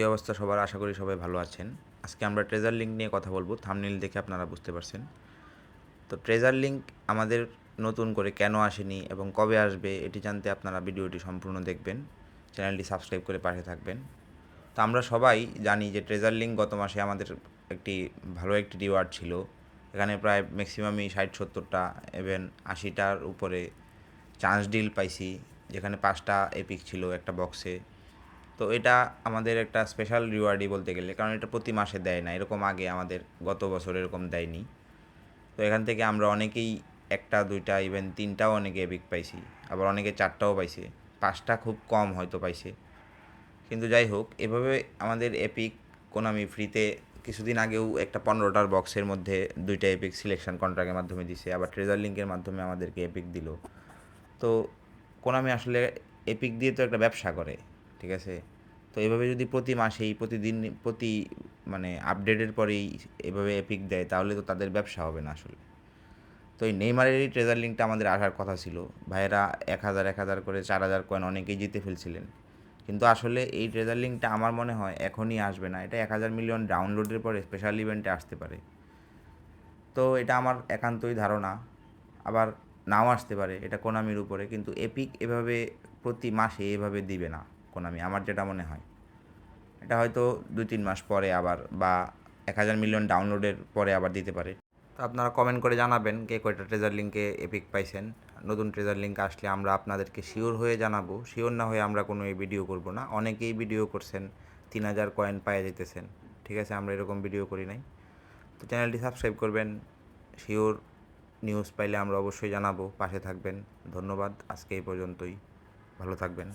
কী অবস্থা সবার? আশা করি সবাই ভালো আছেন। আজকে আমরা ট্রেজার লিঙ্ক নিয়ে কথা বলব। থামনিল দেখে আপনারা বুঝতে পারছেন। তো ট্রেজার লিঙ্ক আমাদের নতুন করে কেন আসেনি এবং কবে আসবে, এটি জানতে আপনারা ভিডিওটি সম্পূর্ণ দেখবেন। চ্যানেলটি সাবস্ক্রাইব করে পাশে থাকবেন। তো আমরা সবাই জানি যে ট্রেজার লিঙ্ক গত মাসে আমাদের একটি ভালো একটি রিওয়ার্ড ছিল। এখানে প্রায় ম্যাক্সিমামই ষাট সত্তরটা এবং আশিটার উপরে চান্স ডিল পাইছি। যেখানে পাঁচটা এপিক ছিল একটা বক্সে তো এটা আমাদের একটা স্পেশাল রিওয়ার্ডই বলতে গেলে, কারণ এটা প্রতি মাসে দেয় না, এরকম আগে আমাদের গত বছর এরকম দেয়নি। তো এখান থেকে আমরা অনেকেই একটা, দুইটা ইভেন তিনটাও অনেকে এপিক পাইছি, আবার অনেকে চারটাও পাইছে, পাঁচটা খুব কম হয়তো পাইছে। কিন্তু যাই হোক, এভাবে আমাদের এপিক কোনামি ফ্রিতে কিছুদিন আগেও একটা পনেরোটার বক্সের মধ্যে দুইটা এপিক সিলেকশন কন্ট্রাক্টের মাধ্যমে দিছে, আবার ট্রেজার লিঙ্কের মাধ্যমে আমাদেরকে এপিক দিল। তো কোনামি আসলে এপিক দিয়ে তো একটা ব্যবসা করে ঠিক আছে? তো এভাবে যদি প্রতি মাসেই, প্রতিদিন, প্রতি মানে আপডেটের পরেই এভাবে এপিক দেয়, তাহলে তো তাদের ব্যবসা হবে না আসলে। তো এই নেইমারেরই ট্রেজার লিঙ্কটা আমাদের আসার কথা ছিল। ভাইয়েরা এক হাজার এক হাজার করে চার হাজার কয়েন অনেকেই জিতে ফেলছিলেন। কিন্তু আসলে এই ট্রেজার লিঙ্কটা আমার মনে হয় এখনই আসবে না। এটা এক হাজার মিলিয়ন ডাউনলোডের পরে স্পেশাল ইভেন্টে আসতে পারে। তো এটা আমার একান্তই ধারণা। আবার নাও আসতে পারে, এটা কোনামির উপরে। কিন্তু এপিক এভাবে প্রতি মাসে এভাবে দিবে না। কোনামি আমার যেটা মনে হয়। এটা হয়তো দুই তিন মাস পরে আবার বা এক হাজার মিলিয়ন ডাউনলোডের পরে আবার দিতে পারে। তো আপনারা কমেন্ট করে জানাবেন কে কয়টা ট্রেজার লিঙ্কে এপিক পাইছেন। নতুন ট্রেজার লিঙ্ক আসলে আমরা আপনাদেরকে শিওর হয়ে জানাব। শিওর না হয়ে আমরা কোনো এই ভিডিও করব না। অনেকেই ভিডিও করছেন, তিন হাজার কয়েন পায়ে যেতেছেন ঠিক আছে, আমরা এরকম ভিডিও করি নাই। তো চ্যানেলটি সাবস্ক্রাইব করবেন। শিওর নিউজ পাইলে আমরা অবশ্যই জানাব। পাশে থাকবেন। ধন্যবাদ। আজকে এই পর্যন্তই। ভালো থাকবেন।